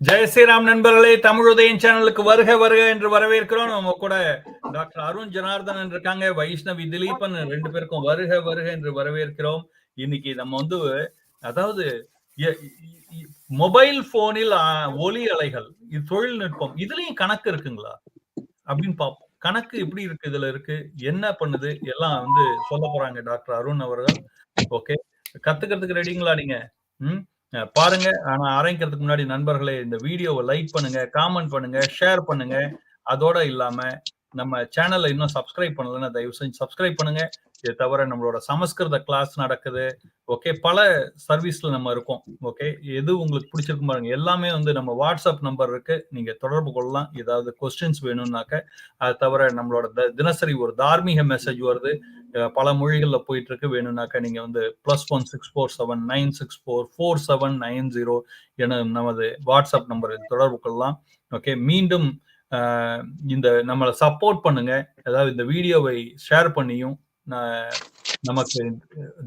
ஜெய ஸ்ரீராம் நண்பர்களே தமிழ் உதயம் சேனலுக்கு வருக வருக என்று வரவேற்கிறோம். நம்ம கூட டாக்டர் அருண் ஜனார்தன் இருக்காங்க வைஷ்ணவி திலீபன் ரெண்டு பேருக்கும் வருக வருக என்று வரவேற்கிறோம். இன்னைக்கு நம்ம வந்து அதாவது மொபைல் போனில் ஒலி அலைகள் இது தொழில்நுட்பம் இதுலயும் கணக்கு இருக்குங்களா? அப்படின்னு பார்ப்போம். கணக்கு எப்படி இருக்கு இதுல இருக்கு என்ன பண்ணுது எல்லாம் வந்து சொல்ல போறாங்க டாக்டர் அருண் அவர்கள். ஓகே. கத்துக்கிறதுக்கு ரெடிங்களா நீங்க? ம்? பாருங்க. ஆனா ஆரம்பிக்கிறதுக்கு முன்னாடி நண்பர்களே இந்த வீடியோவை லைக் பண்ணுங்க காமெண்ட் பண்ணுங்க ஷேர் பண்ணுங்க. அதோட இல்லாம நம்ம சேனல்ல இன்னும் சப்ஸ்கிரைப் பண்ணலன்னா தயவு செஞ்சு சப்ஸ்கிரைப் பண்ணுங்க. இது தவிர நம்மளோட சமஸ்கிருத கிளாஸ் நடக்குது. ஓகே பல சர்வீஸ்ல நம்ம இருக்கோம். ஓகே எது உங்களுக்கு பிடிச்சிருக்கு பாருங்க. எல்லாமே வந்து நம்ம வாட்ஸ்அப் நம்பர் இருக்கு. நீங்க தொடர்பு கொள்ளலாம். ஏதாவது கொஸ்டின்ஸ் வேணும்னாக்க அது தவிர நம்மளோட த- தினசரி ஒரு தார்மீக மெசேஜ் வருது. பல மொழிகளில் போயிட்டு இருக்கு வேணும்னாக்கா நீங்க வந்து plus one six four seven nine six four four seven nine zero என நமது வாட்ஸ்அப் நம்பரில் தொடர்பு கொள்ளலாம். ஓகே மீண்டும் இந்த நம்மளை சப்போர்ட் பண்ணுங்க. அதாவது இந்த வீடியோவை ஷேர் பண்ணியும் நமக்கு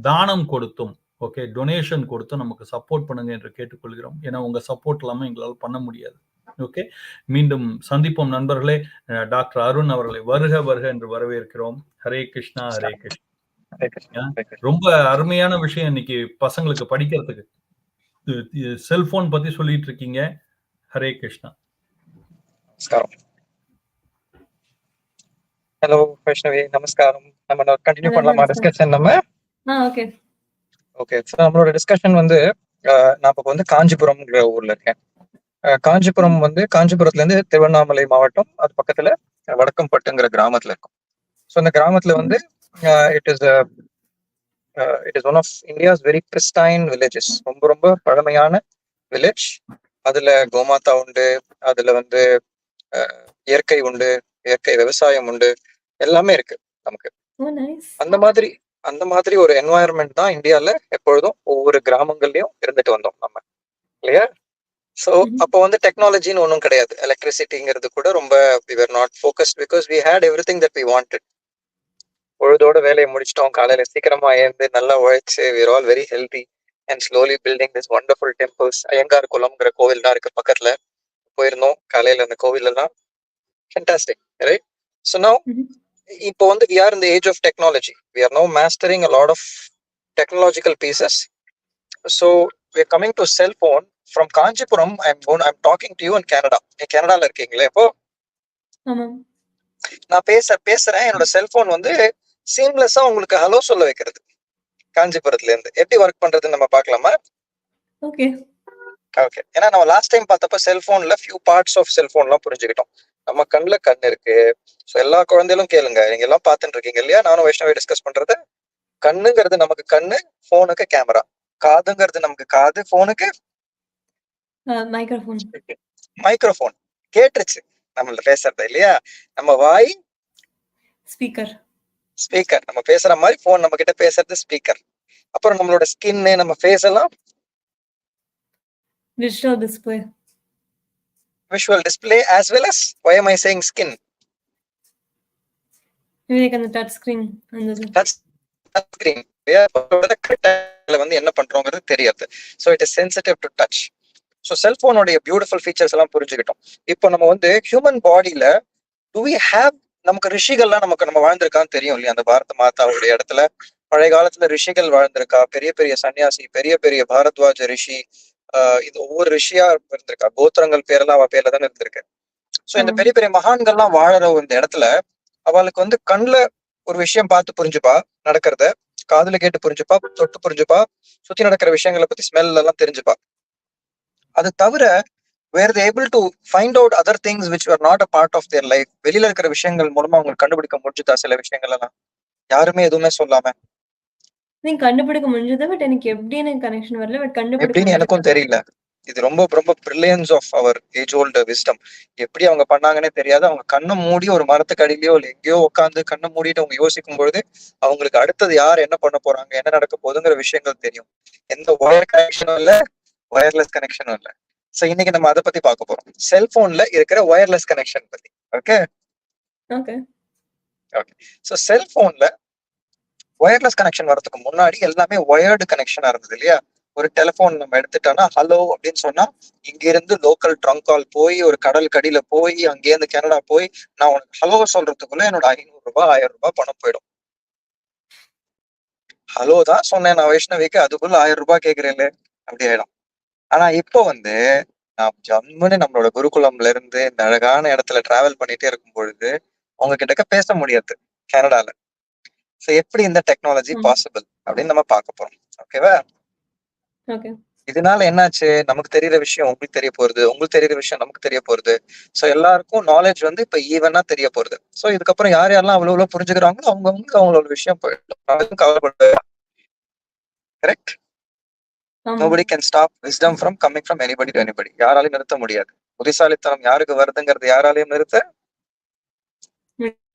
தானம் கொடுத்தும் ஓகே டொனேஷன் கொடுத்தும் நமக்கு சப்போர்ட் பண்ணுங்க என்று கேட்டுக்கொள்கிறோம். ஏன்னா உங்க சப்போர்ட் இல்லாமல் எங்களால் பண்ண முடியாது. ஓகே மீண்டும் சந்திப்போம் நண்பர்களே. டாக்டர் அருண் அவர்களை வருக வருக என்று வரவேற்கிறோம். ஹரே கிருஷ்ணா ஹரே கிருஷ்ணா. ரொம்ப அருமையான விஷயம் இன்னைக்கு பசங்களுக்கு படிக்கிறதுக்கு. செல்போன் பத்தி சொல்லிட்டு இருக்கீங்க. ஹரே கிருஷ்ணா. நமஸ்காரம். ஹலோ வைஷ்ணவி. நமஸ்காரம். நம்ம கண்டினியூ Hello, பண்ணலாமா. டிஸ்கஷன் நம்ம? ஆ ஓகே ஓகே நம்மளோட டிஸ்கஷன் வந்து நான் இப்போ வந்து காஞ்சிபுரம்ங்கிற ஊர்ல இருக்கேன். காஞ்சிபுரம் வந்து காஞ்சிபுரத்துல இருந்து திருவண்ணாமலை மாவட்டம் அது பக்கத்துல வடக்கம்பட்டுங்கிற கிராமத்துல இருக்கும். ஸோ அந்த கிராமத்துல வந்து it is it is one of India's very pristine villages ரொம்ப ரொம்ப பழமையான வில்லேஜ் அதுல கோமாதா உண்டு அதுல வந்து இயற்கை உண்டு இயற்கை விவசாயம் உண்டு எல்லாமே இருக்கு நமக்கு. அந்த மாதிரி அந்த மாதிரி ஒரு என்வாயர்மெண்ட் தான் இந்தியால எப்பொழுதும் ஒவ்வொரு கிராமங்கள்லயும் இருந்துட்டு வந்தோம் நம்ம. இல்லையா சோ Mhm. அப்போ வந்து டெக்னாலஜின்னு ஒன்றும் கிடையாது. எலக்ட்ரிசிட்டிங்கிறது கூட ரொம்ப we are not focused because we had every thing that we wanted பொழுதோட வேலையை முடிச்சிட்டோம். காலையில சீக்கிரமா எழுந்து நல்லா உழைச்சு we're all very healthy and slowly building this wonderful temples Iyengar குளம்ங்கிற கோவில் தான் இருக்கு பக்கத்துல. போயிருந்தோம். காலையில அந்த கோவில் எல்லாம் fantastic right so now Mhm. இப்போ வந்து வி ஆர் இந்த age of technology we are no mastering a lot of technological pieces so we coming to cell phone from Kanchipuram I am gone I am talking to you in Canada கனடால இருக்கீங்களே இப்போ? நான் பேச பேசுறேன். என்னோட cellphone வந்து சீம்லெஸ்ஸா உங்களுக்கு hello சொல்ல வைக்கிறது. காஞ்சிபுரத்துல இருந்து. எப்படி ஒர்க் பண்றதுன்னு நம்ம பார்க்கலாமா? ஓகே ஓகே ஏன்னா நம்ம லாஸ்ட் டைம் பார்த்தப்ப செல்போன்ல ஃபியூ பார்ட்ஸ் ஆஃப் செல்போன்லாம் புரிஞ்சுக்கிட்டோம். நம்ம கண்ணுல கண் இருக்கு. ஸோ எல்லா குழந்தைகளும் கேளுங்க. நீங்க எல்லாம் பார்த்துட்டு இருக்கீங்க இல்லையா? நானும் வைஷ்ணவி டிஸ்கஸ் பண்றது. கண்ணுங்கிறது நமக்கு கண்ணு போனுக்கு கேமரா காதுங்கிறது நமக்கு காது போனுக்கு மைக்ரோஃபோன் மைக்ரோஃபோன் கேட்டுருச்சு. நம்மள பேசுறது இல்லையா? நம்ம வாய் ஸ்பீக்கர் ஸ்பீக்கர் நம்ம பேசுற மாதிரி போன் நம்ம கிட்ட பேசுறது ஸ்பீக்கர் அப்புறம் நம்மளோட ஸ்கின் நம்ம ஃபேஸ் எல்லாம் digital display visual display as well as why am I saying skin எனக்கு அந்த டச் ஸ்கிரீன் அந்த டச் ஸ்கிரீன் வந்து என்ன பண்றோங்கிறது தெரியாது. So it is sensitive to touch so செல்போனுடைய beautiful features எல்லாம் புரிஞ்சுக்கிட்டோம். இப்போ நம்ம வந்து ஹியூமன் பாடியில டு வி ஹேவ் நமக்கு ரிஷிகள்லாம் நமக்கு நம்ம வாழ்ந்திருக்கான்னு தெரியும் இல்லையா? அந்த பாரத மாதாவுடைய இடத்துல. பழைய காலத்துல ரிஷிகள் வாழ்ந்திருக்கா? பெரிய பெரிய சன்னியாசி பெரிய பெரிய பாரத்வாஜ ரிஷி ஆஹ் இது ஒவ்வொரு ரிஷியா இருந்திருக்கா? கோத்திரங்கள் பேரெல்லாம் அவ பேர்ல தானே இருந்திருக்கு. ஸோ இந்த. பெரிய பெரிய மகான்கள்லாம் வாழற இந்த இடத்துல அவளுக்கு வந்து கண்ணுல ஒரு விஷயம் பார்த்து புரிஞ்சுப்பா நடக்கிறத. காதுல கேட்டு புரிஞ்சுப்பா தொட்டு புரிஞ்சுப்பா சுத்தி நடக்கிற விஷயங்களை பத்தி ஸ்மெல் எல்லாம் தெரிஞ்சுப்பா. அது தவிர were able to find out other things which are not a part of their life வெளியில இருக்கிற விஷயங்கள் மூலமா அவங்களுக்கு கண்டுபிடிக்க முடிஞ்சுதா சில விஷயங்கள் எல்லாம் யாருமே எதுவுமே சொல்லாம. கண்டுபிடிக்க முடிஞ்சது? பட் எனக்கு எப்படின்னு கனெக்ஷன் வரல? பட் கண்டுபிடிக்க எனக்கும் தெரியல. இது ரொம்ப ரொம்ப brilliance of our age old wisdom எப்படி அவங்க பண்ணாங்கன்னே தெரியாது. அவங்க கண்ணை மூடி ஒரு மரத்துக்கு அடியிலயோ இல்லை எங்கேயோ உட்காந்து கண்ணை மூடிட்டு அவங்க யோசிக்கும் பொழுது அவங்களுக்கு அடுத்தது யார் என்ன பண்ண போறாங்க என்ன நடக்க போகுதுங்கிற விஷயங்கள் தெரியும். எந்த ஒயர் கனெக்ஷனும் இல்ல ஒயர்லெஸ் கனெக்ஷனும் இல்ல. சோ இன்னைக்கு நம்ம அதை பத்தி பார்க்க போறோம். செல்போன்ல இருக்கிற ஒயர்லெஸ் கனெக்ஷன் பத்தி. ஓகே ஓகே சோ செல்போன்ல ஒயர்லெஸ் கனெக்ஷன் வரதுக்கு முன்னாடி எல்லாமே ஒயர்டு கனெக்ஷனா இருந்தது இல்லையா? ஒரு டெலிபோன் நம்ம எடுத்துட்டோம்னா ஹலோ அப்படின்னு சொன்னா இங்க இருந்து லோக்கல் ட்ரங்க் கால் போய் ஒரு கடல் கடியில போய் அங்கேருந்து கனடா போய் நான் உனக்கு ஹலோ சொல்றதுக்குள்ள என்னோட ஐநூறு ரூபாய் ஆயிரம் ரூபாய் பணம் போயிடும். ஹலோ தான் சொன்னேன் நான் வைஷ்ணவிக்கு அதுக்குள்ள ஆயிரம் ரூபாய் கேக்குறேன்ல அப்படி ஆயிடும். ஆனா இப்போ வந்து நான் ஜம்முன்னு நம்மளோட குருகுலம்ல இருந்து இந்த அழகான இடத்துல டிராவல் பண்ணிட்டே இருக்கும் பொழுது அவங்க கிட்டக்க பேச முடியாது கனடால. சோ எப்படி இந்த டெக்னாலஜி. பாசிபிள் அப்படின்னு நம்ம பார்க்க போறோம். ஓகேவா ஓகே இதனால என்னாச்சு? நமக்கு தெரியுற விஷயம் உங்களுக்கு தெரிய போறது உங்களுக்கு தெரியுற விஷயம் நமக்கு தெரிய போறது. சோ எல்லாருக்கும் நாலேஜ் வந்து இப்ப ஈவனா தெரிய போறது. சோ இதுக்கப்புறம் யார் யாரெல்லாம் அவ்வளவு அவ்வளவு புரிஞ்சுக்கிறாங்களோ அவங்கவுங்க அவங்களோட விஷயம் போயிடும். அதுவும் கவலைப்பட correct nobody can stop wisdom from coming from anybody to anybody யாராலையும் நிறுத்த முடியாது. புத்திசாலித்தனம் யாருக்கு வருதுங்கிறது யாராலையும் நிறுத்த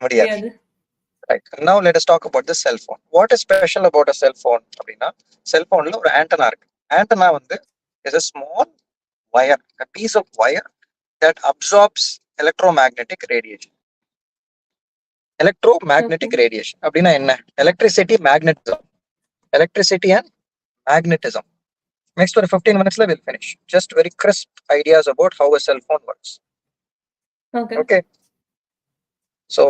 முடியாது. Right now latest talk about the cellphone what is special about a cellphone அப்படின்னா செல்போன்ல ஒரு ஆண்டனா இருக்கு. ஆண்டனா வந்து is a small wire a piece of wire that absorbs electromagnetic radiation electromagnetic radiation அப்படின்னா என்ன? Electricity magnetism electricity and magnetism next ஒரு 15 minutesல we'll finish. Just very crisp ideas about how a cell phone works. Okay okay. So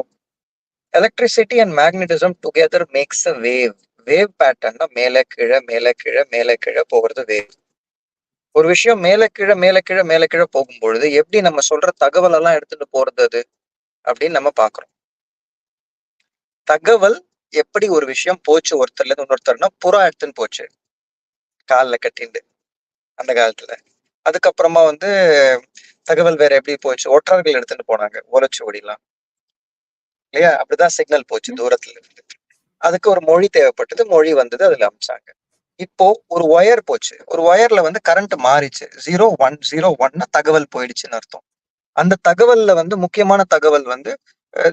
electricity and magnetism together makes a wave. Wave pattern மேல கீழே மேல கீழே மேல கீழே போகிறது wave. ஒரு விஷயம் மேல கீழே மேல கீழே மேல கீழே போகும்பொழுது எப்படி நம்ம சொல்ற தகவல் எல்லாம் எடுத்துட்டு போறது அது அப்படின்னு நம்ம பாக்குறோம் தகவல் எப்படி ஒரு விஷயம் போச்சு ஒருத்தர்ல இருந்து இன்னொருத்தர்னா புறா எடுத்துன்னு போச்சு. கால்ல கட்டிண்டு அந்த காலத்துல. அதுக்கப்புறமா வந்து தகவல் வேற எப்படி போச்சு? ஒற்றர்கள் எடுத்துட்டு போனாங்க ஓலைச்சுவடிலாம். இல்லையா? அப்படிதான் சிக்னல் போச்சு. தூரத்துல இருந்து அதுக்கு ஒரு மொழி தேவைப்பட்டது மொழி வந்தது அதுல அமிச்சாங்க. இப்போ ஒரு ஒயர் போச்சு. ஒரு ஒயர்ல வந்து கரண்ட் மாறிச்சு. ஜீரோ ஒன் ஜீரோ ஒன்னா தகவல் போயிடுச்சுன்னு அர்த்தம். அந்த தகவல்ல வந்து முக்கியமான தகவல் வந்து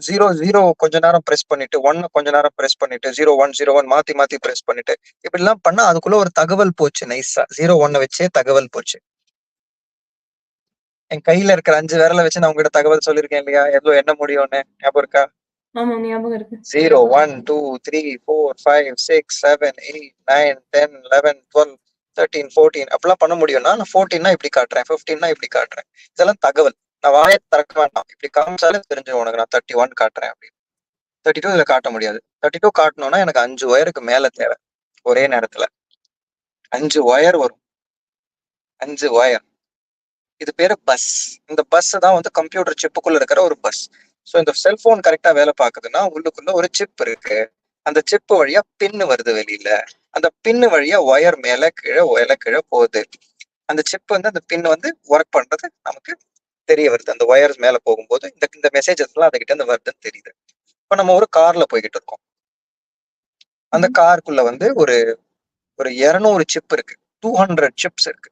ஜீரோ ஜீரோ கொஞ்ச நேரம் பிரஸ் பண்ணிட்டு ஒன்னு கொஞ்ச நேரம் பிரஸ் பண்ணிட்டு ஜீரோ ஒன் ஜீரோ ஒன் மாத்தி மாத்தி பிரஸ் பண்ணிட்டு இப்படி எல்லாம் பண்ணா அதுக்குள்ள ஒரு தகவல் போச்சு நைஸா ஜீரோ ஒன்ன வச்சே தகவல் போச்சு. என் கையில இருக்கிற அஞ்சு விரலை வச்சு நான் உங்ககிட்ட தகவல் சொல்லியிருக்கேன் இல்லையா? எவ்வளவு என்ன முடியும்னு? ஞாபகம் இருக்கு? Zero one two three four five six seven eight nine ten eleven twelve thirteen fourteen அப்படிலாம் பண்ண முடியும்னா நான் ஃபோர்டீன்னா இப்படி காட்டுறேன் ஃபிஃப்டீன்னா இப்படி காட்டுறேன். இதெல்லாம் தகவல். நான் வாயை திறக்க வேண்டாம். இப்படி காமிச்சாலே தெரிஞ்சு உனக்கு. நான் தேர்ட்டி ஒன் காட்டுறேன் அப்படின்னு. தேர்ட்டி டூ இதுல காட்ட முடியாது. தேர்ட்டி டூ காட்டணும்னா எனக்கு அஞ்சு ஒயருக்கு மேல தேவை. ஒரே நேரத்துல. அஞ்சு ஒயர் வரும். அஞ்சு ஒயர் இது பேரு பஸ் இந்த பஸ் தான் வந்து கம்ப்யூட்டர் சிப்புக்குள்ள இருக்கிற ஒரு பஸ் ஸோ இந்த செல்போன் கரெக்டா வேலை பார்க்குதுன்னா உள்ளுக்குள்ள ஒரு சிப் இருக்கு. அந்த சிப்பு வழியா பின்னு வருது வெளியில. அந்த பின்னு வழியா ஒயர் மேல கீழே ஒயல கீழே போகுது. அந்த சிப் வந்து அந்த பின் வந்து ஒர்க் பண்றது நமக்கு தெரிய வருது. அந்த ஒயர்ஸ் மேல போகும்போது இந்த இந்த மெசேஜஸ் எல்லாம் அதுகிட்ட இருந்து வருதுன்னு தெரியுது. இப்போ நம்ம ஒரு கார்ல போய்கிட்டு இருக்கோம். அந்த. காருக்குள்ள வந்து ஒரு ஒரு இருநூறு சிப் இருக்கு. டூ ஹண்ட்ரட் சிப்ஸ் இருக்கு.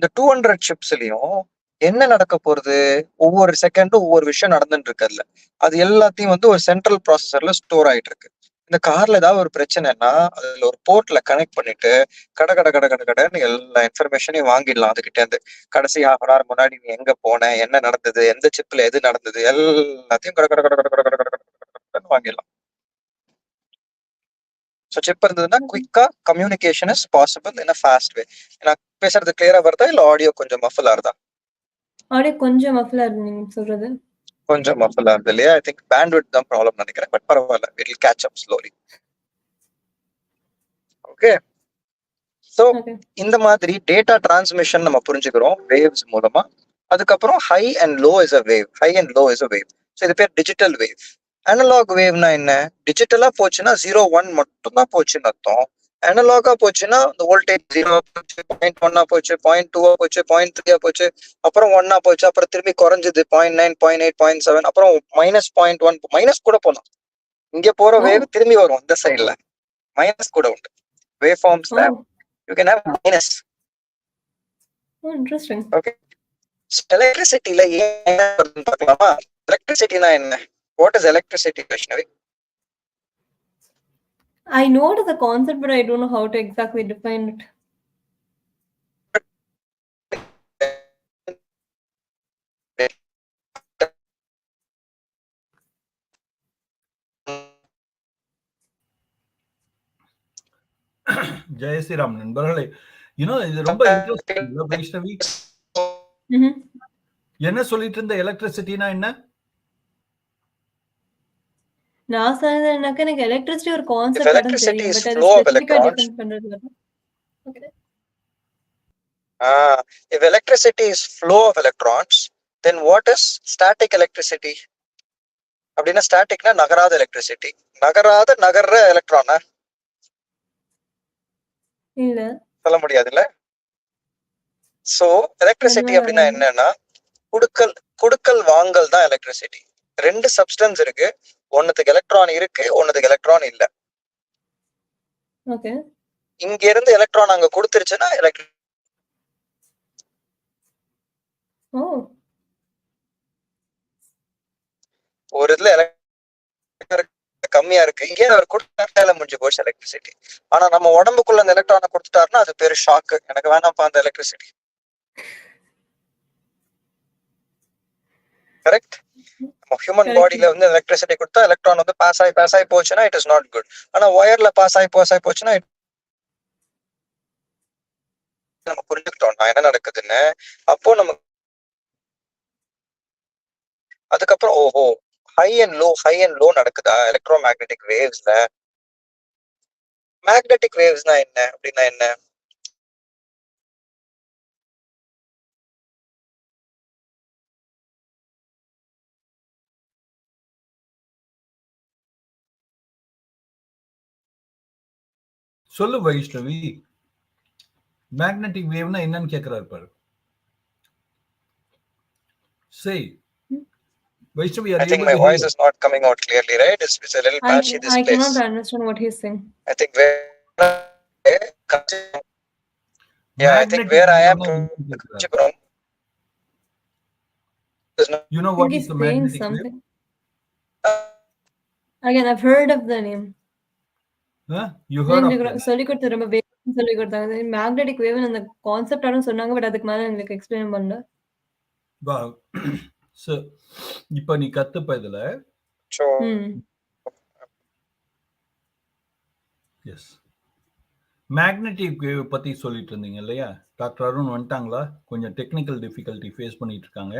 இந்த டூ ஹண்ட்ரட் சிப்ஸ்லயும் என்ன நடக்க போறது? ஒவ்வொரு செகண்டும் ஒவ்வொரு விஷயம் நடந்துட்டு இருக்கு அதுல அது எல்லாத்தையும் வந்து ஒரு சென்ட்ரல் ப்ராசஸர்ல ஸ்டோர் ஆயிட்டு இருக்கு. இந்த கார்ல ஏதாவது ஒரு பிரச்சனைனா அதுல ஒரு போர்ட்ல கனெக்ட் பண்ணிட்டு கட கட கட கட கடன்னு எல்லா இன்ஃபர்மேஷனையும் வாங்கிடலாம் அதுகிட்ட இருந்து கடைசி ஹாஃப் அன் ஹவர் முன்னாடி நீ எங்க போன என்ன நடந்தது எந்த சிப்ல எது நடந்தது எல்லாத்தையும் கட கட கட கட கட கட கடன்னு வாங்கிடலாம் ஸோ சிப் இருந்ததுன்னா குயிக்கா communication is possible in fast way ஏன்னா பேசுறது கிளியரா வருதா இல்ல ஆடியோ கொஞ்சம் மஃபுலா இருந்தா ஆடியோ கொஞ்சம் மஃபுல்லா இருந்து சொல்றது கொஞ்சம் மஃபல் ஆகுது இல்லையா? ஐ திங்க் பேண்ட்விட் தான் ப்ராப்ளம் நினைக்கிறேன். பட் பரவாயில்ல it will catch up slowly okay so இந்த மாதிரி டேட்டா டிரான்ஸ்மிஷன் நம்ம புரிஞ்சுக்கிறோம் வேவ்ஸ் மூலமா. அதுக்கப்புறம் high and low is a wave high and low is a wave so இது பேர் டிஜிட்டல் வேவ் அனலாக் வேவ்னா என்ன? டிஜிட்டலா போச்சுன்னா ஜீரோ ஒன் மட்டும் தான் போச்சுன்னு அர்த்தம். அனலாகா போச்சுன்னா இந்த வோல்டேஜ் ஜீரோ போச்சு பாயிண்ட் ஒன்னா போச்சு பாயிண்ட் டூவா போச்சு பாயிண்ட் த்ரீயா போச்சு அப்புறம் ஒன்னா போச்சு அப்புறம் திரும்பி குறைஞ்சது point nine point eight point seven அப்புறம் மைனஸ் பாயிண்ட் ஒன் மைனஸ் கூட போகலாம் இங்க போற. வேவ் திரும்பி வரும் இந்த சைடுல மைனஸ் கூட உண்டு. Wave ஃபார்ம்ஸ்ல you can have minus interesting எலக்ட்ரிசிட்டில ஏன் வருதுன்னு பார்க்கலாமா? எலக்ட்ரிசிட்டினா என்ன? What is electricity Vaishnavi I know it is a concept, but I don't know how to exactly define it. ஜெய ஸ்ரீராம் நண்பர்களே யூனோ இது ரொம்ப இன்ட்ரெஸ்டிங் வைஷ்ணவி ம்ஹும். என்ன சொல்லிட்டு இருந்த எலக்ட்ரிசிட்டினா என்ன நான் சொன்னது என்னக்கா எனக்கு எலக்ட்ரிசிட்டி ஒரு concept if electricity is flow of electrons, then what is static electricity? அப்படின்னா ஸ்டாட்டிக்னா நகராத எலக்ட்ரிசிட்டி நகராத நகர்ற எலக்ட்ரானா இல்ல. சொல்ல முடியாதுல்ல? சோ எலக்ட்ரிசிட்டி அப்படின்னா? என்னன்னா குடுக்கல் குடுக்கல் வாங்கல் தான் எலக்ட்ரிசிட்டி ரெண்டு சப்ஸ்டன்ஸ் இருக்கு. ஒன்னுத்துக்கு எலக்ட்ரான் இருக்கு ஒன்னுத்துக்கு எலக்ட்ரான் இல்ல. இங்க இருந்து எலக்ட்ரான் அங்க கொடுத்துருச்சுன்னா எலக்ட்ரிக் ஓ. ஒரு இதுல கம்மியா இருக்கு. இங்கே அவர் கொடுத்தால முடிஞ்சு போச்சு எலக்ட்ரிசிட்டி ஆனா நம்ம உடம்புக்குள்ள அந்த எலக்ட்ரானை கொடுத்துட்டாருன்னா அது பேரு ஷாக்கு எனக்கு வேணாம்ப்பா அந்த எலக்ட்ரிசிட்டி கரெக்ட் நம்ம ஹியூமன். பாடியில வந்து எலக்ட்ரிசிட்டி கொடுத்தா எலக்ட்ரான் வந்து பாஸ் ஆகி பாஸ் ஆகி போச்சுன்னா இட் இஸ் நாட் குட் ஆனா ஒயர்ல பாஸ் ஆகி பாஸ் ஆகி போச்சுன்னா நம்ம புரிஞ்சுக்கிட்டோம் நான் என்ன நடக்குதுன்னு. அப்போ நம்ம அதுக்கப்புறம் ஓஹோ high and low high and low நடக்குதா? எலக்ட்ரோ மேக்னெட்டிக் வேவ்ஸ்ல மேக்னெட்டிக் வேவ்ஸ்னா என்ன? அப்படின்னா என்ன? சொல்லு வைஷ்ணவி மேக்னெட்டிக் வேவ்னா என்னன்னு கேக்குறாரு பாரு சரி Vaishnavi I think my voice is not coming out clearly, right? It's, it's a little I, patchy this I place. cannot understand what he's saying. I think where yeah, I think where I am Kanchipuram is not You know I what think is he's the saying magnetic wave? something. Again, I've heard of the name. சொல்லி கொடுத்து ரொம்ப சொல்லி கொடுத்தாங்க magnetic wave அந்த கான்செப்டாலும் சொன்னாங்க but அதுக்கு மேல எங்களுக்கு எக்ஸ்பிளைன் பண்ணல. Wow. so இப்ப நீ கத்துப்ப இதுல. எஸ் மேக்னெட்டிக் வேவ் பத்தி சொல்லிட்டு இருந்தீங்க இல்லையா? டாக்டர் அருண் வந்துட்டாங்களா? கொஞ்சம் டெக்னிக்கல் டிஃபிகல்ட்டி ஃபேஸ் பண்ணிட்டு இருக்காங்க.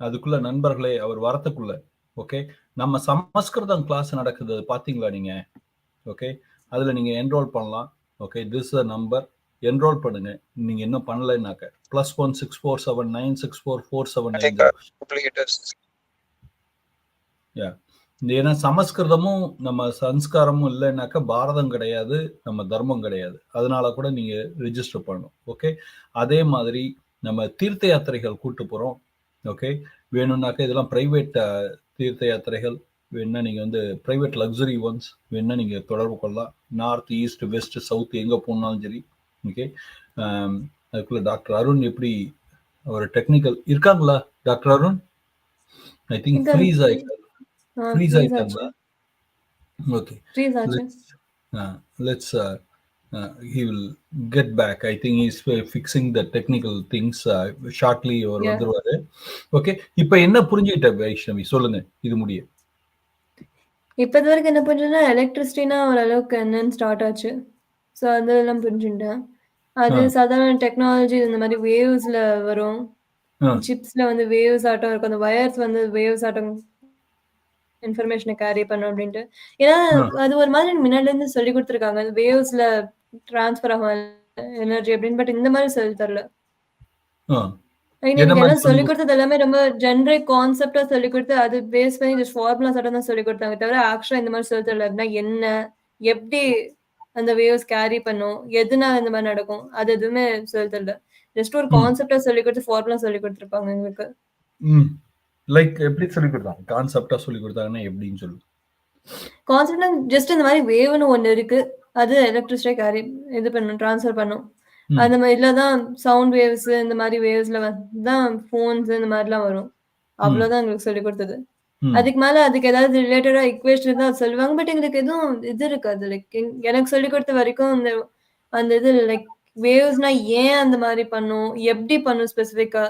அதுக்குள்ள நண்பர்களே அவர் வரத்துக்குள்ள ஓகே நம்ம சமஸ்கிருதம் கிளாஸ் நடக்குது பாத்தீங்களா நீங்க? ஓகே அதுல நீங்க என்ரோல் பண்ணலாம் okay this a number enroll பண்ணுங்க. நீங்க இன்னும் பண்ணலைன்னாக்க plus one six four seven nine six four four seven is ஏன்னா சமஸ்கிருதமும் நம்ம சன்ஸ்காரமும் இல்லைன்னாக்கா பாரதம் கிடையாது நம்ம தர்மம் கிடையாது. அதனால கூட நீங்க ரிஜிஸ்டர் பண்ணணும் ஓகே அதே மாதிரி நம்ம தீர்த்த யாத்திரைகள் கூட்டு போறோம் ஓகே வேணும்னாக்கா இதெல்லாம் பிரைவேட் தீர்த்த யாத்திரைகள் வேணா நீங்க வந்து பிரைவேட் லக்ஸரி ஒன்ஸ் வேணா நீங்க தொடர்பு கொள்ளலாம். நார்த் ஈஸ்ட் வெஸ்ட் சவுத் எங்க போனாலும் சரி ஓகே அதுக்குள்ள டாக்டர் அருண் எப்படி ஒரு டெக்னிக்கல் இருக்காங்களா doctor Arun? I think. Freeze ஆயிட்டாங்க freeze ஆயிட்டாங்களா? Okay will get back. I think he's fi- fixing the technical things uh, shortly அவர். வந்துருவாரு. ஓகே இப்போ என்ன புரிஞ்சுக்கிட்ட வைஷ்ணவி? சொல்லுங்க இது முடிய. இப்ப இது வரைக்கும் என்ன புரிஞ்சுன்னா எலக்ட்ரிசிட்டினா ஓரளவுக்கு என்னன்னு ஸ்டார்ட் ஆச்சு. ஸோ அதெல்லாம் புரிஞ்சுட்டேன் அது. சாதாரண டெக்னாலஜி இந்த மாதிரி வேவ்ஸ்ல வரும். சிப்ஸ்ல வந்து வேவ்ஸ் ஆட்டம் இருக்கும். அந்த வயர்ஸ் வந்து வேவ்ஸ் ஆட்டம் இன்ஃபர்மேஷனை கேரி பண்ணும் அப்படின்ட்டு. ஏன்னா. அது ஒரு மாதிரி முன்னாடில இருந்து சொல்லி கொடுத்துருக்காங்க. வேவ்ஸ்ல டிரான்ஸ்ஃபர் ஆகும் எனர்ஜி அப்படின்னு. பட் இந்த மாதிரி சொல்லி தரல. எனக்கு சொல்லி கொடுத்தது எல்லாமே ரொம்ப ஜென்ரிக் கான்செப்டா சொல்லி கொடுத்து அது பேஸ் பண்ணி ஜஸ்ட் ஃபார்முலா சட்டம் தான் சொல்லி கொடுத்தாங்க தவிர ஆக்சுவலா இந்த மாதிரி சொல்லி தரல என்ன எப்படி அந்த வேவ்ஸ் கேரி பண்ணும் எதுனால இந்த மாதிரி நடக்கும் அது எதுவுமே சொல்லி தரல ஜஸ்ட் ஒரு. கான்செப்டா சொல்லி கொடுத்து ஃபார்முலா சொல்லி கொடுத்துருப்பாங்க எங்களுக்கு. லைக் எப்படி சொல்லி கொடுத்தாங்க? கான்செப்டா சொல்லி கொடுத்தாங்கன்னா எப்படின்னு சொல்லு. கான்செப்ட்னா ஜஸ்ட் இந்த மாதிரி வேவ்னு ஒண்ணு இருக்கு. அது எலக்ட்ரிசிட்டி கேரி இது பண்ணும் ட்ரான்ஸ்ஃபர் பண்ணும். அந்த மாதிரில தான் சவுண்ட் வேவ்ஸ் இந்த மாதிரி வேவ்ஸ்ல தான் ஃபோன்ஸ் இந்த மாதிரிலாம் வரும். அவ்வளவுதான் எங்களுக்கு சொல்லி கொடுத்தது. அதுக்கு மேல அதுக்கு ஏதாவது ரிலேட்டடா இக்குவேஷன் தான் சொல்லுவாங்க. பட் எங்களுக்கு எதுவும் இது இருக்காது. லைக் எனக்கு சொல்லி கொடுத்த வரைக்கும் அந்த அந்த இது லைக் வேவ்ஸ்னா ஏன் அந்த மாதிரி பண்ணும்? எப்படி பண்ணும் ஸ்பெசிஃபிக்கா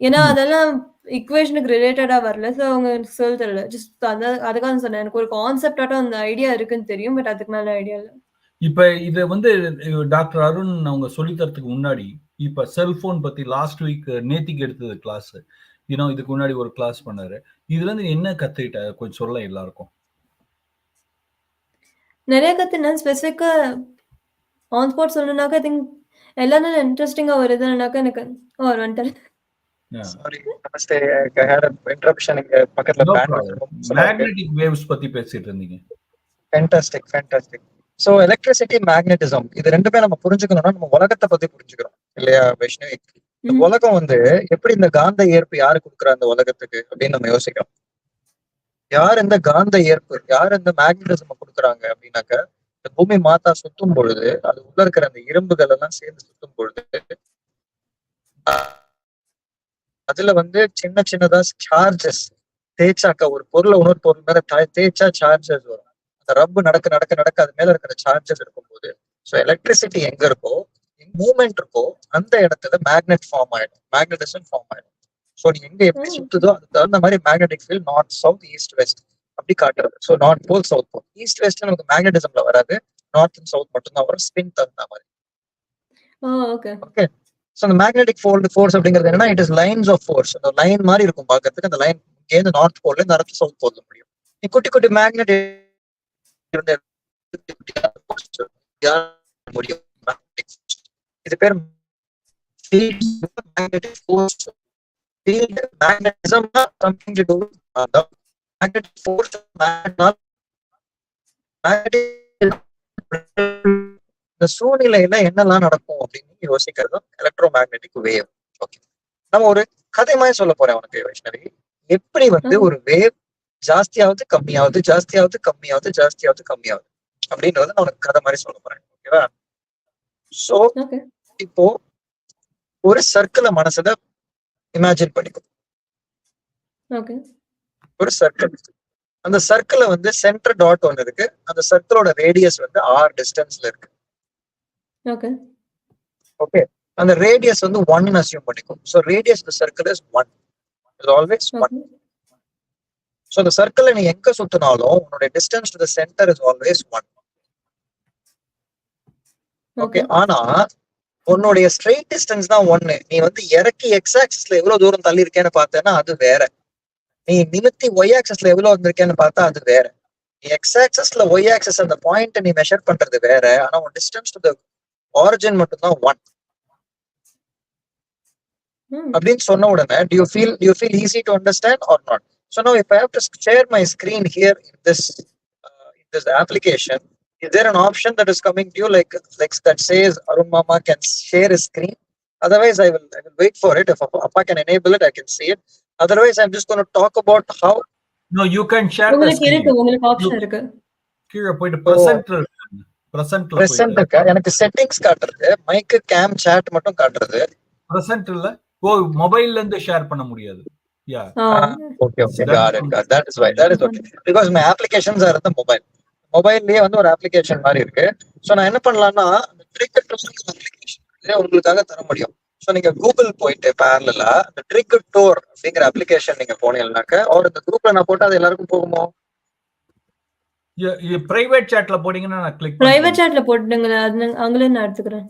ஏன்னா. அதெல்லாம் இக்குவேஷனுக்கு ரிலேட்டடா வரல. ஸோ அவங்க சொல்லி தரல. ஜஸ்ட் அதான் அதுக்காக சொன்னேன். எனக்கு ஒரு கான்செப்டாட்டம் அந்த ஐடியா இருக்குன்னு தெரியும். பட் அதுக்கு மேல ஐடியா இல்லை. இப்ப இது வந்து டாக்டர் அருண் அவங்க சொல்லி தரதுக்கு முன்னாடி இப்ப செல்போன் பத்தி லாஸ்ட் வீக் நேத்திக்கு எடுத்தது கிளாஸ் இன்னும் இதுக்கு முன்னாடி ஒரு கிளாஸ் பண்ணாரு. இதுல இருந்து என்ன கத்துக்கிட்ட? கொஞ்சம் சொல்ல எல்லாருக்கும். நிறைய கத்துனேன் ஸ்பெசிஃபிக்கா ஆன் ஸ்பாட் சொல்லணும்னாக்கா ஐ திங்க் எல்லாரும் இன்ட்ரெஸ்டிங்கா ஒரு இதுனாக்கா எனக்கு ஓ அவர் வந்துட்டாரு சாரி நமஸ்தே ஹேட் இன்டரப்ஷன் இங்க பக்கத்துல. மேக்னெட்டிக் வேவ்ஸ் பத்தி பேசிட்டு இருந்தீங்க. Fantastic fantastic so electricity magnetism இது ரெண்டுமே நம்ம புரிஞ்சுக்கணும்னா நம்ம உலகத்தை பத்தி புரிஞ்சுக்கிறோம். இல்லையா வைஷ்ணவி? இந்த. உலகம் வந்து எப்படி இந்த காந்த ஏற்பு யாரு கொடுக்குறா இந்த உலகத்துக்கு அப்படின்னு நம்ம யோசிக்கிறோம். யார் இந்த காந்த ஏற்பு யார் இந்த மேக்னட்டிசம் கொடுக்குறாங்க அப்படின்னாக்க இந்த பூமி மாத்தா சுத்தும் பொழுது அது உள்ள இருக்கிற அந்த இரும்புகள் எல்லாம் சேர்ந்து சுத்தும் பொழுது அதுல வந்து சின்ன சின்னதா சார்ஜஸ் தேய்ச்சாக்க ஒரு பொருளை இன்னொரு பொருள் மேல தேய்ச்சா சார்ஜஸ் வரும். அந்த ரப்பு நடக்க நடக்க நடக்க அது மேல இருக்கிற சார்ஜஸ் இருக்கும்போது ஸோ எலக்ட்ரிசிட்டி எங்க இருக்கோ மூமெண்ட் இருக்கோ அந்த இடத்துல மேக்னெட் ஃபார்ம் ஆயிடும். மேக்னட்டிசம் ஃபார்ம் ஆயிடும். ஸோ நீ எங்க எப்படி. சுத்துதோ அதுக்கு தகுந்த மாதிரி magnetic field north south east west அப்படி காட்டுறது. So north pole south pole east west நமக்கு மேக்னட்டிசம்ல வராது. நார்த் அண்ட் சவுத் மட்டும்தான் வரும். ஸ்பின் தகுந்த மாதிரி. ஓகே ஸோ அந்த மேக்னெட்டிக் ஃபோல்டு ஃபோர்ஸ் அப்படிங்கிறது என்னன்னா it is lines of force அந்த லைன் மாதிரி இருக்கும் பார்க்கறதுக்கு அந்த லைன் இங்கேருந்து நார்த் போல்ல இடத்துல சவுத் போல்ல முடியும். நீ குட்டி குட்டி மேக்னெட் இருந்த முடியும். இது பேர் இந்த சூழ்நிலையில என்னெல்லாம் நடக்கும் அப்படின்னு யோசிக்கிறது எலக்ட்ரோ மேக்னெட்டிக் வேவ் ஓகே நம்ம ஒரு கதை மாதிரி சொல்ல போறேன் உனக்கு வைஷ்ணவி எப்படி வந்து. ஒரு வேவ் ஜாஸ்தியாவது கம்மியாவது ஜாஸ்தியாவது கம்மியாவது ஜாஸ்தியாவது கம்மியாவது அப்படின்றத நான் உனக்கு கதை மாதிரி சொல்ல போறேன். ஓகேவா? சோ இப்போ ஒரு சர்க்கிளை மனசுல இமேஜின் பண்ணிக்கும் ஒரு சர்க்கிள் அந்த சர்க்கிள்ல வந்து சென்டர் டாட் ஒன்னு இருக்கு. அந்த சர்க்கிளோட ரேடியஸ் வந்து ஆர் டிஸ்டன்ஸ்ல இருக்கு. ஓகே ஓகே அந்த ரேடியஸ் வந்து ஒன் அசியூம் பண்ணிக்கும் so radius the circle is one is always one so அந்த சர்க்கிளை நீ எங்க சுத்தினாலும் உன்னோட distance to the centre is always one okay ஆனா உன்னுடைய ஸ்ட்ரெயிட் டிஸ்டன்ஸ் தான் ஒன்னு நீ வந்து இறக்கி எக்ஸ் ஆக்சிஸ்ல எவ்வளவு தூரம் தள்ளி இருக்கேன்னு பார்த்தேன்னா அது வேற. நீ நிமித்தி ஒய் ஆக்சஸ்ல எவ்வளவு வந்திருக்கேன்னு பார்த்தா அது வேற. நீ எக்ஸ் ஆக்சஸ்ல ஒய் ஆக்சஸ் அந்த பாயிண்ட் நீ மெஷர் பண்றது வேற. ஆனா உன் டிஸ்டன்ஸ் டு த ஆரிஜின் மட்டும் தான் ஒன் அப்படின்னு சொன்ன உடனே feel do you feel easy to understand or not? so now if i have to share my screen here in this uh, in this application is there an option that is coming to you like like that says arun mama can share his screen otherwise i will i will wait for it if appa Appa can enable it i can see it otherwise i'm just going to talk about how know you can share உங்களுக்கு இருக்கு உங்களுக்கு option இருக்கு கீழே போயிட்டு பிரசன்ட்ல பிரசன்ட்ல present போயிட்டு இருக்கா எனக்கு settings காட்டுறது மைக்கு கேம் chat மட்டும் காட்டுறது பிரசன்ட்ல ஓ மொபைல்ல இருந்து ஷேர் பண்ண முடியாது யா ஆ okay okay. got it got it. that is why that is okay because my applications are in the mobile. மொபைல்லயே வந்து ஒரு அப்ளிகேஷன் மாதிரி இருக்கு. ஸோ நான் என்ன பண்ணலாம்னா அந்த அப்ளிகேஷன் உங்களுக்காக தர முடியும். ஸோ நீங்க கூகுள் போயிட்டு பேரலா அந்த ட்ரிக்கெட் டோர் அப்படிங்கிற அப்ளிகேஷன் நீங்க போனீங்கன்னாக்க ஒரு இந்த குரூப்ல நான் போட்டா அது எல்லாருக்கும் போகுமோ? பிரைவேட் சாட்ல போனீங்கன்னா நான் கிளிக் பிரைவேட் சாட்ல போட்டுங்களேன் அது நான் எடுத்துக்கிறேன்.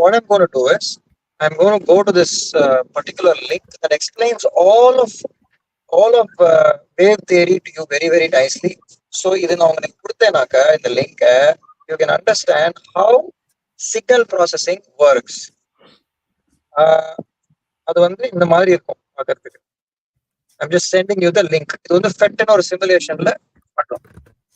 What I'm going to do is, I'm going to go to this uh, particular link that explains all of all of uh, wave theory to you very very nicely. So, இது நான் உங்களுக்கு கொடுத்தேனாக்க இந்த லிங்க you can understand how signal processing works. Uh, அது வந்து இந்த மாதிரி இருக்கும் பார்க்கறதுக்கு I'm just sending you the link. இது வந்து ஃபெட்னு ஒரு சிமுலேஷன்ல பண்றோம்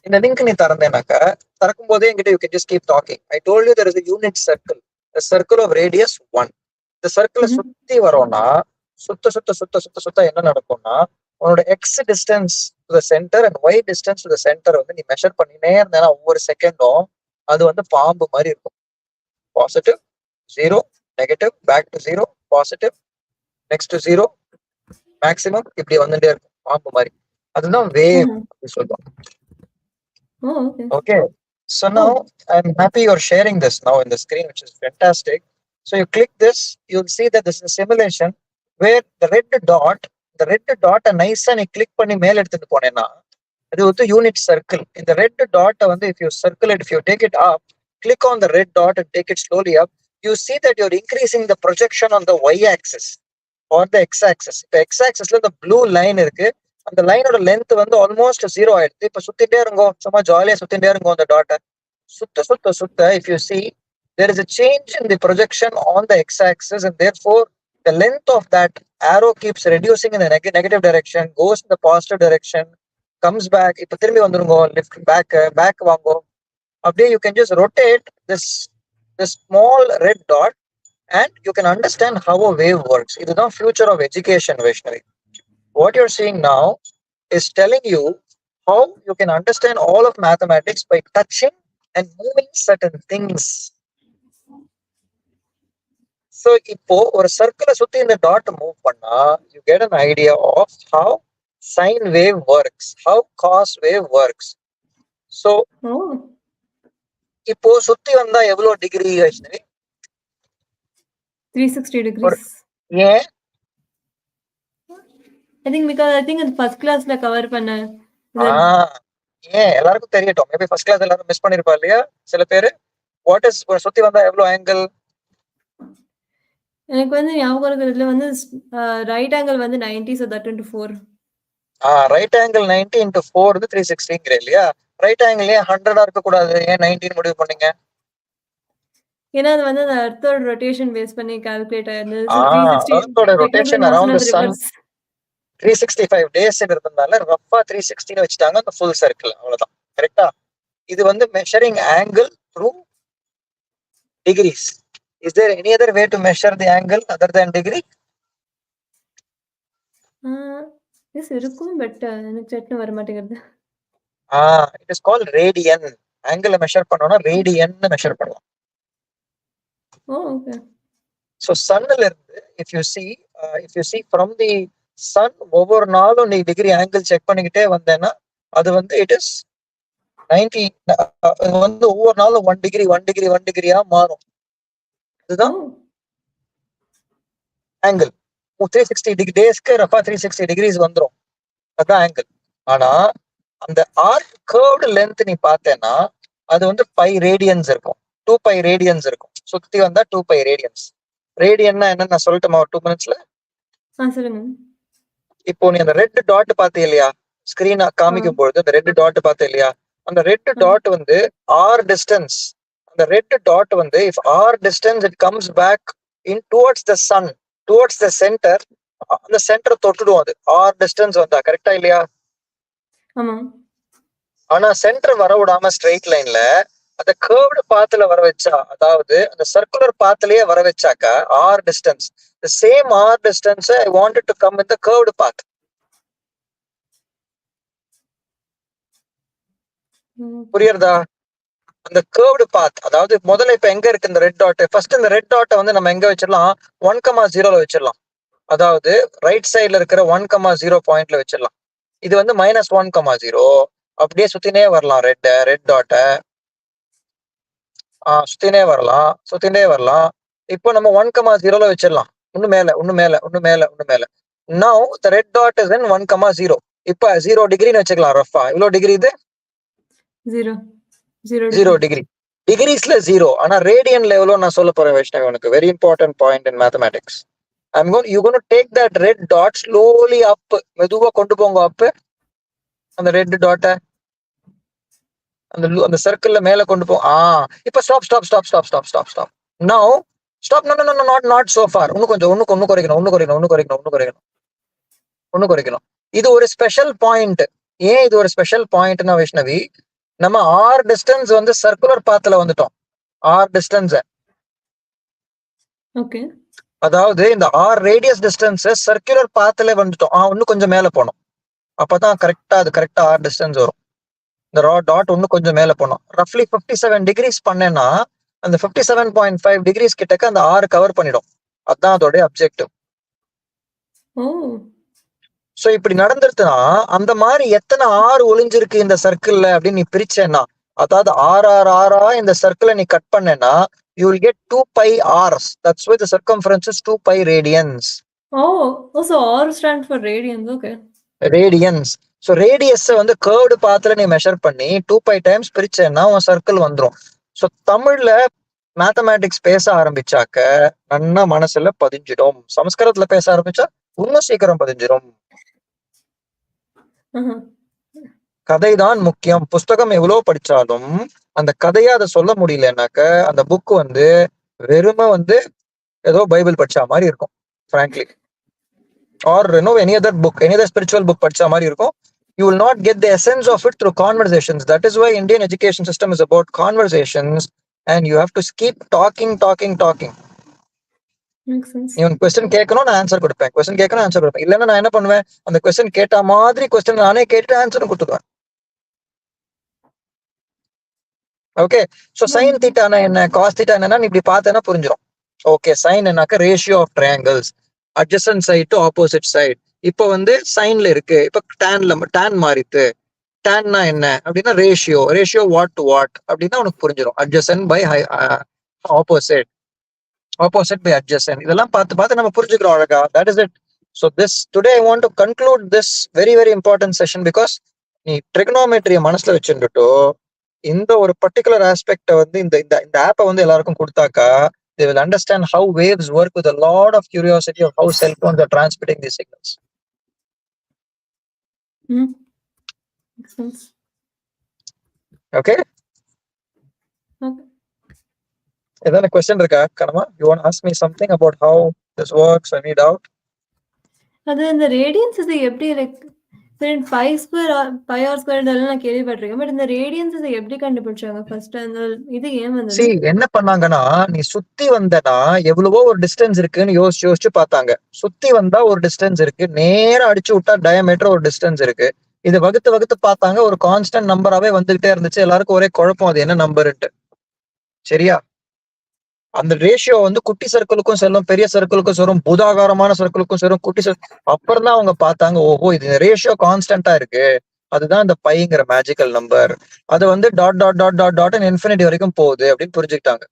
இந்த லிங்க் நீ திறந்தேனாக்க திறக்கும் போதே என்கிட்ட you can just keep talking I told you there is unit circle the circle of radius one இந்த சர்க்கிளை. சுத்தி வரோம்னா சுத்த சுத்த சுத்த சுத்த சுத்த என்ன நடக்கும்னா உன்னோட x distance to the centre and y distance to the centre வந்து நீ மெஷர் பண்ணினே இருந்தேன்னா ஒவ்வொரு செகண்டும் அது வந்து பாம்பு மாதிரி இருக்கும் positive zero negative back to zero positive next to zero maximum இப்படி வந்துட்டே இருக்கும் பாம்பு மாதிரி அதுதான் வேவ் ம். அப்படி சொல்லுவோம் okay. So now I'm happy you're sharing this now in the screen, which is fantastic. So you click this, you'll see that this is a simulation where the red dot, the red dot nice and click பண்ணி மேல எடுத்துட்டு போனேன்னா இது வந்து unit circle இந்த red டாட்டை வந்து if you circle it if you take it up click on the red dot and take it slowly up you see that you're increasing the projection on the y axis or the x axis இப்போ x axisல இந்த blue line இருக்கு அந்த லைனோட length வந்து almost zero ஆயிடுது இப்ப சுத்திட்டே இருங்கோ சும்மா ஜாலியா சுத்திட்டே இருங்கோ அந்த டாட்டை சுத்த சுத்த சுத்த if you see there is a change in the projection on the x axis and therefore the length of that arrow keeps reducing in the neg- negative direction goes in the positive direction comes back இப்ப திரும்பி வந்துருங்கோ lift back back வாங்கோ அப்படியே you can just rotate this this small red dot and you can understand how a wave works இதுதான் future of education Vaishnavi what you're seeing now is telling you how you can understand all of mathematics by touching and moving certain things so இப்போ ஒரு சர்க்கிளை சுத்தி இந்த dot move பண்ணா get an idea of how sine wave works how cos wave works. So ஓ. இப்போ சுத்தி வந்தா எவ்வளவு degree Vaishnavi? Three sixty degrees ஏன்? I think because I think அது ஃபர்ஸ்ட் கிளாஸ்ல கவர் பண்ண ஏன்? எல்லாருக்கும் தெரியட்டும். மேபி ஃபர்ஸ்ட் கிளாஸ் எல்லாரும் மிஸ் பண்ணிருப்பா இல்லையா? சில பேரு. வாட் இஸ் சுத்தி வந்தா எவ்வளவு ஆங்கிள் எனக்கு வந்து ஞாபகம் இருக்கிறதுல வந்து ரைட் ஆங்கிள் வந்து ninety so that to four ah right angle ninety into four வந்து த்ரீ சிக்ஸ்டிங்கிற இல்லையா? ரைட் ஆங்கிள் ஏன் ஹண்ட்ரடா இருக்க கூடாது? ஏன் நைன்டீன் முடிவு பண்ணீங்க? ஏன்னா அது வந்து அந்த அர்த்தோட ரொட்டேஷன் பேஸ் பண்ணி கால்குலேட் ஆயிருந்தது. the sun. Three sixty five days இருந்ததுனால ரஃபா த்ரீ சிக்ஸ்டின்னு வச்சுட்டாங்க அந்த ஃபுல் சர்க்கிள் அவ்வளவுதான். கரெக்டா இது வந்து measuring angle through degrees is there any other to measure the angle other than degrees இருக்கும் பட் எனக்கு சட்னு வர மாட்டேங்குது. ஆஹ் it is call radian angle measure பண்ணோம்னா ரேடியன் மெஷர் பண்ணலாம். ஓ ஓகே ஸோ சன்னுல இருந்து if you see if you see from the sun ஒவ்வொரு நாளும் நீ டிகிரி ஆங்கிள் செக் பண்ணிக்கிட்டே வந்தேன்னா அது வந்து இட் இஸ் நைன்டி வந்து ஒவ்வொரு நாளும் one degree one degree one டிகிரியா மாறும். இதுதான் ஆங்கிள் த்ரீ சிக்ஸ்டி டிகிரி டேஸ்க்கு ரஃபா த்ரீ சிக்ஸ்டி டிகிரிஸ் வந்துரும். அதுதான் ஆங்கிள் ஆனா அந்த ஆர்க் கர்வ்டு லென்த் நீ பார்த்தேன்னா அது வந்து பை ரேடியன்ஸ் இருக்கும். டூ பை ரேடியன்ஸ் இருக்கும். சுத்தி வந்தா டூ பை ரேடியன்ஸ் ரேடியன்னா என்னன்னு நான் சொல்லட்டுமா டூ மினிட்ஸ்ல இப்போ நீ அந்த ரெட் டாட் பார்த்த இல்லையா? ஸ்கிரீன் காமிக்கும் பொழுது அந்த ரெட் டாட் பார்த்த இல்லையா? அந்த ரெட் டாட் வந்து ஆர் டிஸ்டன்ஸ் அந்த ரெட் டாட் வந்து if r distance it comes back in towards the sun towards the centre அந்த சென்டர் தொட்டுடும் அது. ஆர் டிஸ்டன்ஸ் வந்தா கரெக்டா இல்லையா? ஆனா சென்டர் வர விடாம ஸ்ட்ரெயிட் லைன்ல அந்த கேர்வ்டு பாத்துல வர வச்சா அதாவது அந்த சர்க்குலர் பாத்துலயே வர வச்சாக்கா r distance the same r distance I wanted to come in the curved path. புரியுறதா? அந்த கேர்வ்டு பாத் அதாவது முதல்ல இப்ப எங்க இருக்கு இந்த ரெட் டாட் ஃபர்ஸ்ட் இந்த ரெட் டாட்டை வந்து நம்ம எங்க வச்சிடலாம்? ஒன் கமா ஜீரோல வச்சிடலாம். அதாவது ரைட் சைடுல இருக்கிற ஒன் கமா ஜீரோ பாயிண்ட்ல வச்சிடலாம். இது வந்து மைனஸ் ஒன் கமா ஜீரோ அப்படியே சுத்தினே வரலாம் ரெட் ரெட் டாட்டை ஆஹ் சுத்தினே வரலாம் சுத்தினே வரலாம். இப்போ நம்ம ஒன் கமா ஜீரோல வச்சிடலாம். ஒன்னு மேல ஒண்ணு மேல ஒன்னு மேல ஒன்னு மேல. Now the red dot is in one comma zero இப்ப ஜீரோ டிகிரின்னு வச்சுக்கலாம் ரஃபா இவ்வளவு டிகிரி இது? ஜீரோ ஜீரோ டிகிரி டிகிரிஸ்ல ஜீரோ ஆனா ரேடியன் லெவலோ நான் சொல்ல போறேன் வைஷ்ணவ் உனக்கு very important point in mathematics I'm gonna you gonna take that red dot slowly up மெதுவா கொண்டு போங்க அப் அந்த ரெட் டாட்டை அந்த அந்த சர்க்கிள்ல மேல கொண்டு போ ஆ. இப்ப stop stop stop stop stop stop stop now stop no no not not so far இன்னும் கொஞ்சம் ஒன்னு ஒண்ணு குறைக்கணும் ஒண்ணு குறைக்கணும் ஒண்ணு குறைக்கணும் ஒண்ணு குறைக்கணும். ஒண்ணு குறைக்கணும். இது ஒரு ஸ்பெஷல் பாயிண்ட் ஏன் இது ஒரு ஸ்பெஷல் பாயிண்ட்னா வைஷ்ணவி? நம்ம ஆர் டிஸ்டன்ஸ் வந்து சர்க்குலர் பாத்துல வந்துட்டோம். ஆர் டிஸ்டன்ஸ் ஓகே அதாவது இந்த ஆர் ரேடியஸ் டிஸ்டன்ஸ் சர்க்குலர் பாத்துல வந்துட்டோம். ஆ இன்னும் கொஞ்சம் மேல போனோம். அப்பதான் கரெக்டா அது கரெக்டா ஆர் டிஸ்டன்ஸ் வரும். இந்த ரா டாட் இன்னும் கொஞ்சம் மேல போனோம். ரஃப்லி ஃபிஃப்டி செவன் டிகிரிஸ் பண்ணேன்னா அந்த fifty seven point five degrees கிட்டக்க அந்த ஆறு கவர் பண்ணிடும். அதான் அதோடைய அப்ஜெக்டிவ் சோ இப்படி நடந்துருச்சுன்னா அந்த மாதிரி எத்தனை ஆறு ஒளிஞ்சிருக்கு இந்த சர்க்கிள்ல அப்படின்னு நீ பிரிச்சேன்னா அதாவது ஆர் ஆர் ஆரா இந்த சர்க்கிளை நீ கட் பண்ணேன்னா you will get two pi r's that's why the circumference two pi radians oh so r stand for radians okay radians so radius வந்து கேர்டு பாத்துல நீ மெஷர் பண்ணி டூ பை டைம்ஸ் பிரிச்சேன்னா உன் circle வந்துரும். ஸோ தமிழ்ல mathematics பேச ஆரம்பிச்சாக்க நன்னா மனசுல பதிஞ்சிடும். சமஸ்கிருதத்துல பேச ஆரம்பிச்சா இன்னும் சீக்கிரம் பதிஞ்சிடும் கதை கதைதான் முக்கியம். புஸ்தகம் எவ்வளவு படிச்சாலும் அந்த கதையை அதை சொல்ல முடியலனாக்க அந்த புக் வந்து வெறுமை வந்து ஏதோ பைபிள் படிச்சா மாதிரி இருக்கும் frankly or no any other book any other spiritual book படிச்ச மாதிரி இருக்கும். You will not get the essence of it through conversations that is why Indian education system is about conversations and you have to keep talking talking talking உனக்கு question கேட்கணும் நான் answer கொடுப்பேன். Question கேட்கணும் answer கொடுப்பேன். இல்லைன்னா நான் என்ன பண்ணுவேன்? அந்த கொஸ்டின் கேட்ட மாதிரி கொஸ்டின் நானே கேட்டு ஆன்சரும் கொடுத்துடுவேன் ஓகே சோ சைன் தீட்டானா என்ன? காஸ் தீட்டா என்னன்னா இப்படி பார்த்தேன்னா புரிஞ்சிடும் okay sine என்னக்க ratio of triangles adjacent side to opposite side இப்போ வந்து சைன்ல இருக்கு. இப்போ டேன்ல டேன் மாறித்து டேன்னா என்ன? அப்படின்னா ratio ratio what to what அப்படின்னா உனக்கு புரிஞ்சிடும் adjacent by opposite opposite by adjacent இதெல்லாம் பார்த்து பார்த்து நம்ம புரிஞ்சுக்கிறோம் அழகா that is it so this today I want to conclude this very very important session because நீ ட்ரிகனோமெட்ரியை மனசுல வச்சுட்டு இந்த ஒரு பர்டிகுலர் ஆஸ்பெக்ட வந்து இந்த இந்த இந்த ஆப்பை வந்து எல்லாருக்கும் கொடுத்தாக்கா they will understand how waves work with a lot of curiosity of how cell phones are transmitting these signals. Mm. Makes sense. Okay? Okay. ஏதாவது கொஸ்டின் இருக்கா கனமா? You want ask me something about how this works I need out அது இந்த radians இது எப்படி சரி pi square pi r square இதெல்லாம் நான் கேள்விப்பட்டிருக்கேன். பட் இந்த ரேடியன்ஸ் இதை எப்படி கண்டுபிடிச்சாங்க ஃபர்ஸ்ட் அந்த இது ஏன் சி வந்தது என்ன பண்ணாங்கன்னா நீ சுத்தி வந்தனா எவ்வளவோ ஒரு டிஸ்டன்ஸ் இருக்குன்னு யோசிச்சு யோசிச்சு பார்த்தாங்க. சுத்தி வந்தா ஒரு டிஸ்டன்ஸ் இருக்கு. நேரா அடிச்சு விட்டா டயமீட்டர் ஒரு டிஸ்டன்ஸ் இருக்கு. இது வகுத்து வகுத்து பார்த்தாங்க. ஒரு கான்ஸ்டன்ட் நம்பராவே வந்துகிட்டே இருந்துச்சு. எல்லாருக்கும் ஒரே குழப்பம். அது என்ன நம்பர்ன்ட்டு சரியா? அந்த ரேஷியோ வந்து குட்டி சர்க்கிளுக்கும் செல்லும் பெரிய சர்க்கிளுக்கும் செல்லும் பூதாகாரமான சர்க்கிளுக்கும் செல்லும் குட்டி சர்க்கிள் அப்புறம் தான் அவங்க பார்த்தாங்க ஓஹோ இது ரேஷியோ கான்ஸ்டன்டா இருக்கு. அதுதான் இந்த பைங்கிற மேஜிக்கல் நம்பர் அது வந்து dot dot dot dot dot infinity வரைக்கும் போகுது அப்படின்னு புரிஞ்சுக்கிட்டாங்க.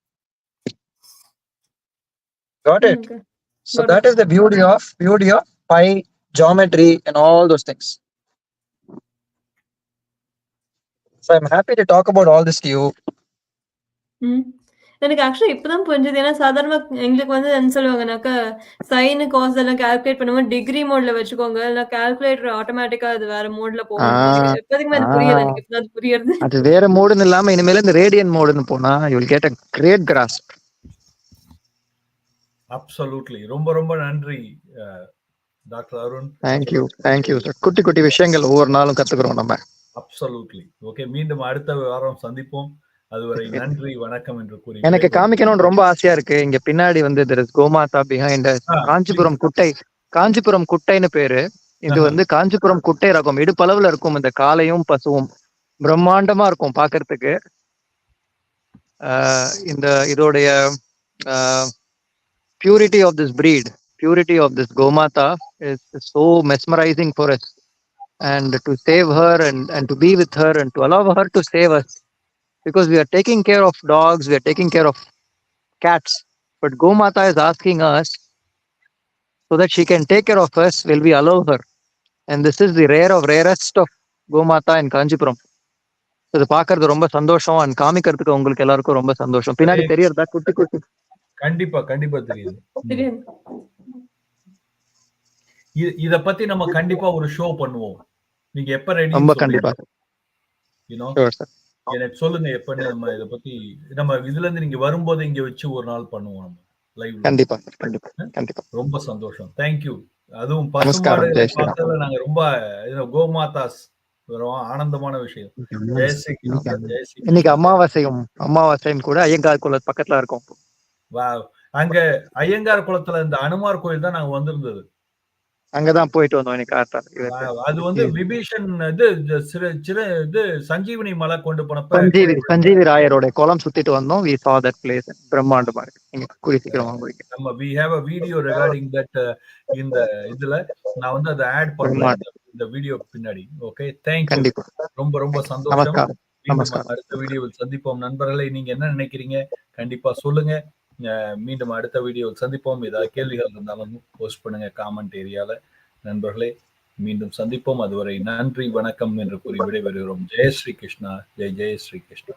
Okay. so Got that is the beauty of beauty of pi geometry and all those things. So i'm happy to talk about all this to you. ம். எனக்கு actually இப்பதான் புரிஞ்சது. ஏன்னா சாதாரணமா எங்களுக்கு வந்து என்ன சொல்லுவாங்கனாக்கா சைனு காஸ் எல்லாம் கால்குலேட் பண்ணும்போது டிகிரி மோட்ல வச்சுக்கோங்க. இல்ல கால்குலேட்டர் ஆட்டோமேட்டிக்கா அது வேற மோட்ல போகும். அது புரியல. எனக்கு இப்பதான் புரியுது அது வேற மோடுன்னு இல்லாம இனிமேல இந்த ரேடியன் மோடுன்னு போனா you will get a great cross absolutely ரொம்ப ரொம்ப நன்றி doctor Arun. Thank you thank you sir குட்டி குட்டி விஷயங்கள் ஒவ்வொரு நாளும் கத்துக்கிறோம் நம்ம. அப்சல்யூட்லி ஓகே மீண்டும் அடுத்த வாரம் சந்திப்போம். அதுவரை நன்றி வணக்கம் என்று கூறி எனக்கு காமிக்கணும்னு ரொம்ப ஆசையா இருக்கு. இங்க பின்னாடி வந்து is கோமாதா பிஹைண்ட் காஞ்சிபுரம் குட்டை காஞ்சிபுரம் குட்டைன்னு பேரு. இது. வந்து காஞ்சிபுரம் குட்டை ரகம். இடுப்பளவுல இருக்கும் இந்த காளையும் பசுவும். பிரம்மாண்டமா இருக்கும் பாக்குறதுக்கு. இந்த இதோடைய purity of this breed purity of this gomata is so mesmerizing for us. And to save her and and to be with her and to allow her to save us because we are taking care of dogs we are taking care of cats but gomata is asking us so that she can take care of us will we allow her and this is the rare of rarest of gomata in kanjipuram இது பாக்குறது ரொம்ப சந்தோஷம் and காமிக்கிறதுக்கு உங்களுக்கு எல்லாருக்கும் ரொம்ப சந்தோஷம் பின்னாடி தெரியறதா குட்டி குட்டி கண்டிப்பா கண்டிப்பா தெரியுது இத பத்தி நம்ம கண்டிப்பா ஒரு ஷோ பண்ணுவோம் நீங்க எப்ப ரெடி ரொம்ப கண்டிப்பா. எனக்கு சொல்லுங்க எப்ப நம்ம இத பத்தி நம்ம இதுல இருந்து நீங்க வரும்போது இங்க வச்சு ஒரு நாள் பண்ணுவோம் நம்ம லைவ் கண்டிப்பா கண்டிப்பா கண்டிப்பா. ரொம்ப சந்தோஷம். தேங்க்யூ அதுவும் பசுமாடு நாங்க ரொம்ப கோமாதாஸ் ஆனந்தமான விஷயம். இன்னைக்கு அமாவாசையும் அமாவாசையும் கூட ஐயங்கார் குல பக்கத்துல இருக்கும். அங்க ஐயங்கார் குளத்துல இந்த அனுமார் கோயில் தான் நாங்க வந்திருந்தது. அங்கதான் போயிட்டு வந்தோம் Wow. அது வந்து விபீஷன் இது இது சஞ்சீவனி மலை கொண்டு போனப்ப சஞ்சீவி சஞ்சீவி ராயரோட குளம் சுத்திட்டு வந்தோம். வி saw that place பிரம்மாண்டமா இருக்கு நீங்க வாங்க வைக்க நம்ம we have a video recording that இந்த இதுல. நான் வந்து அதை ஆட் பண்ணேன் இந்த வீடியோ பின்னாடி. ஓகே தேங்க்யூ கண்டிப்பா. ரொம்ப ரொம்ப சந்தோஷம். அடுத்த வீடியோவில் சந்திப்போம். நண்பர்களே நீங்க என்ன நினைக்கிறீங்க? கண்டிப்பா சொல்லுங்க. மீண்டும் அடுத்த வீடியோவில் சந்திப்போம். ஏதாவது கேள்விகள் இருந்தாலும் போஸ்ட் பண்ணுங்க காமெண்ட் ஏரியால நண்பர்களே மீண்டும் சந்திப்போம். அதுவரை நன்றி வணக்கம் என்று கூறி விடைபெறுகிறோம். ஜெய ஸ்ரீ கிருஷ்ணா. ஜெய் ஜெய ஸ்ரீ கிருஷ்ணா.